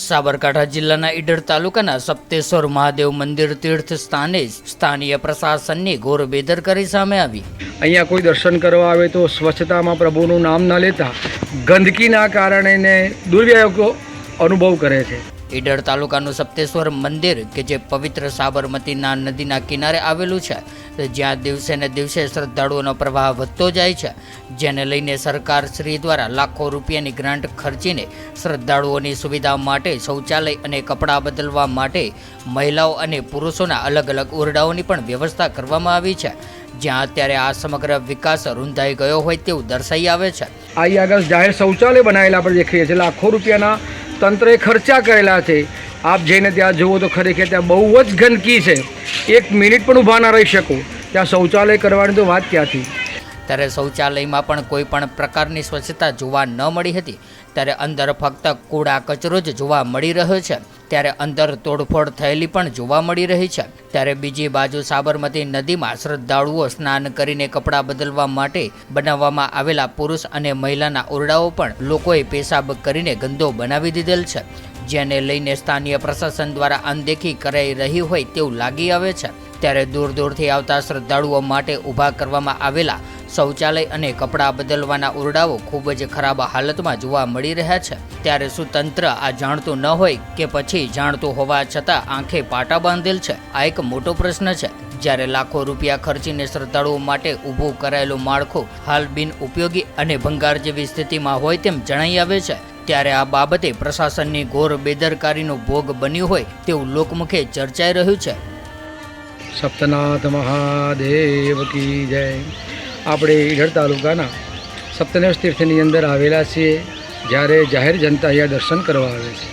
સાબરકાંઠા જિલ્લાના ઈડર તાલુકાના સપ્તેશ્વર મહાદેવ મંદિર તીર્થ સ્થાને સ્થાનીય પ્રશાસનની ઘોર બેદરકારી સામે આવી. અહીંયા કોઈ દર્શન કરવા આવે તો સ્વચ્છતામાં પ્રભુનું નામ ન લેતા ગંદકીના કારણે ને દુર્વ્યયોગો અનુભવ કરે છે. ઈડર તાલુકાનું સપ્તેશ્વર મંદિર કે જે પવિત્ર સાબરમતીના નદીના કિનારે આવેલું છે જ્યાં દિવસે ને દિવસે શ્રદ્ધાળુઓનો પ્રવાહ વધતો જાય છે, જેને લઈને સરકાર શ્રી દ્વારા લાખો રૂપિયાની ગ્રાન્ટ ખર્ચીને શ્રદ્ધાળુઓની સુવિધા માટે શૌચાલય અને કપડાં બદલવા માટે મહિલાઓ અને પુરુષોના અલગ અલગ ઓરડાઓની પણ વ્યવસ્થા કરવામાં આવી છે. જ્યાં અત્યારે આ સમગ્ર વિકાસ રૂંધાઈ ગયો હોય તેવું દર્શાઈ આવે છે. અહીં આગળ જાહેર શૌચાલય બનાવેલા આપણે દેખીએ છીએ. લાખો રૂપિયાના તંત્રએ ખર્ચા કરેલા છે. આપ જઈને ત્યાં જુઓ તો ખરેખર ત્યાં બહુ જ ગંદકી છે. એક મિનિટ પણ ઊભા ના રહી શકો. ત્યાં શૌચાલય કરવાની તો વાત ક્યાંથી? ત્યારે શૌચાલયમાં પણ કોઈ પણ પ્રકારની સ્વચ્છતા જોવા ન મળી હતી. ત્યારે અંદર ફક્ત કૂડા કચરો જ જોવા મળી રહ્યો છે. ત્યારે અંદર તોડફોડ થયેલી પણ જોવા મળી રહી છે. ત્યારે બીજી બાજુ સાબરમતી નદીમાં શ્રદ્ધાળુઓ સ્નાન કરીને કપડાં બદલવા માટે બનાવવામાં આવેલા પુરુષ અને મહિલાના ઓરડાઓ પણ લોકોએ પેશાબ કરીને ગંદો બનાવી દીધેલ છે. જેને લઈને સ્થાનીય પ્રશાસન દ્વારા અનદેખી કરાઈ રહી હોય તેવું લાગી આવે છે. ત્યારે દૂર દૂરથી આવતા શ્રદ્ધાળુઓ માટે ઊભા કરવામાં આવેલા શૌચાલય અને કપડાં બદલવાના ઓરડાઓ ખૂબ જ ખરાબ હાલતમાં જોવા મળી રહ્યા છે. ત્યારે શું તંત્ર આ જાણતું ન હોય કે પછી જાણતું હોવા છતાં આંખે પાટા બાંધેલ છે. આ એક મોટો પ્રશ્ન છે. જ્યારે લાખો રૂપિયા ખર્ચીને શ્રદ્ધાળુઓ માટે ઊભું કરાયેલું માળખું હાલ બિન ઉપયોગી અને ભંગાર જેવી સ્થિતિમાં હોય તેમ જણાઈ આવે છે. ત્યારે આ બાબતે પ્રશાસનની ઘોર બેદરકારીનો ભોગ બન્યું હોય તેવું લોકમુખે ચર્ચાઈ રહ્યું છે. સપ્તનાથ મહાદેવ કી જય. આપણે ઈડર તાલુકાના સપ્તનેશ તીર્થની અંદર આવેલા છીએ, જ્યારે જાહેર જનતા અહીંયા દર્શન કરવા આવે છે.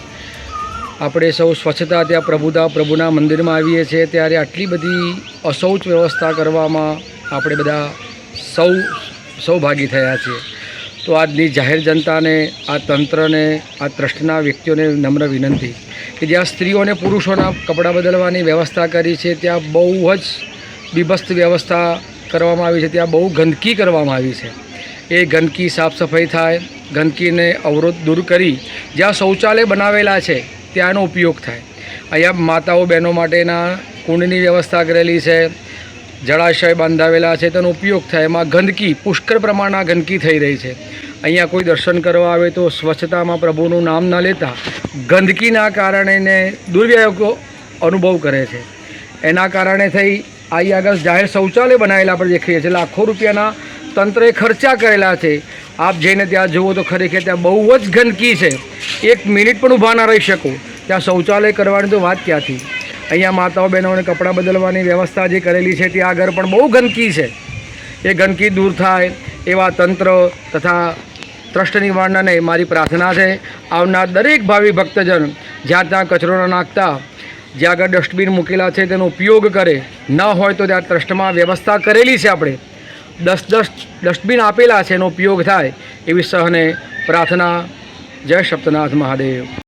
આપણે સૌ સ્વચ્છતા ત્યાં પ્રભુતા પ્રભુના મંદિરમાં આવીએ છીએ, ત્યારે આટલી બધી અશૌચ વ્યવસ્થા કરવામાં આપણે બધા સૌ, સૌભાગી થયા છીએ. તો આજની જાહેર જનતાને, આ તંત્રને, આ ટ્રસ્ટના વ્યક્તિઓને નમ્ર વિનંતી કે જ્યાં સ્ત્રીઓ અને પુરુષોના કપડાં બદલવાની વ્યવસ્થા કરી છે, ત્યાં બહુ જ બીભસ્ત વ્યવસ્થા કરવામાં આવી છે, ત્યાં બહુ ગંદકી કરવામાં આવી છે. એ ગંદકી સાફ સફાઈ થાય, ગંદકીને અવરોધ દૂર કરી, જ્યાં શૌચાલય બનાવેલા છે, ત્યાંનો ઉપયોગ થાય. અહીંયા માતાઓ બહેનો માટેના કુંડની વ્યવસ્થા કરેલી છે જળાશય બાંધાવેલા છે તેનો ઉપયોગ થાય. એમાં ગંદકી, પુષ્કળ પ્રમાણમાં ગંદકી થઈ રહી છે. અહીંયા કોઈ દર્શન કરવા આવે તો સ્વચ્છતામાં પ્રભુનું નામ ન લેતા ગંદકીના કારણે ને દુર્વ્યયોગો અનુભવ કરે છે. એના કારણે થઈ અહીં આગળ જાહેર શૌચાલય બનાવેલા આપણે દેખીએ છીએ લાખો રૂપિયાના તંત્રએ ખર્ચા કરેલા છે. આપ જઈને ત્યાં જુઓ તો ખરેખર ત્યાં બહુ જ ગંદકી છે. એક મિનિટ પણ ઊભા ના રહી શકો. ત્યાં શૌચાલય કરવાની તો વાત ક્યાંથી? અહીંયા માતાઓ બહેનોને કપડાં બદલવાની વ્યવસ્થા જે કરેલી છે તે આગળ પણ બહુ ગંદકી છે. એ ગંદકી દૂર થાય એવા તંત્ર તથા ટ્રસ્ટ નિવારણને મારી પ્રાર્થના છે. આવનાર દરેક ભાવિ ભક્તજન જ્યાં ત્યાં કચરો ન નાખતા, જ્યાં આગળ ડસ્ટબિન મૂકેલા છે તેનો ઉપયોગ કરે. ન હોય તો ત્યાં ટ્રસ્ટમાં વ્યવસ્થા કરેલી છે આપણે. દસ દસ ડસ્ટબિન આપેલા છે એનો ઉપયોગ થાય એવી સહને પ્રાર્થના. જય સપ્તનાથ મહાદેવ.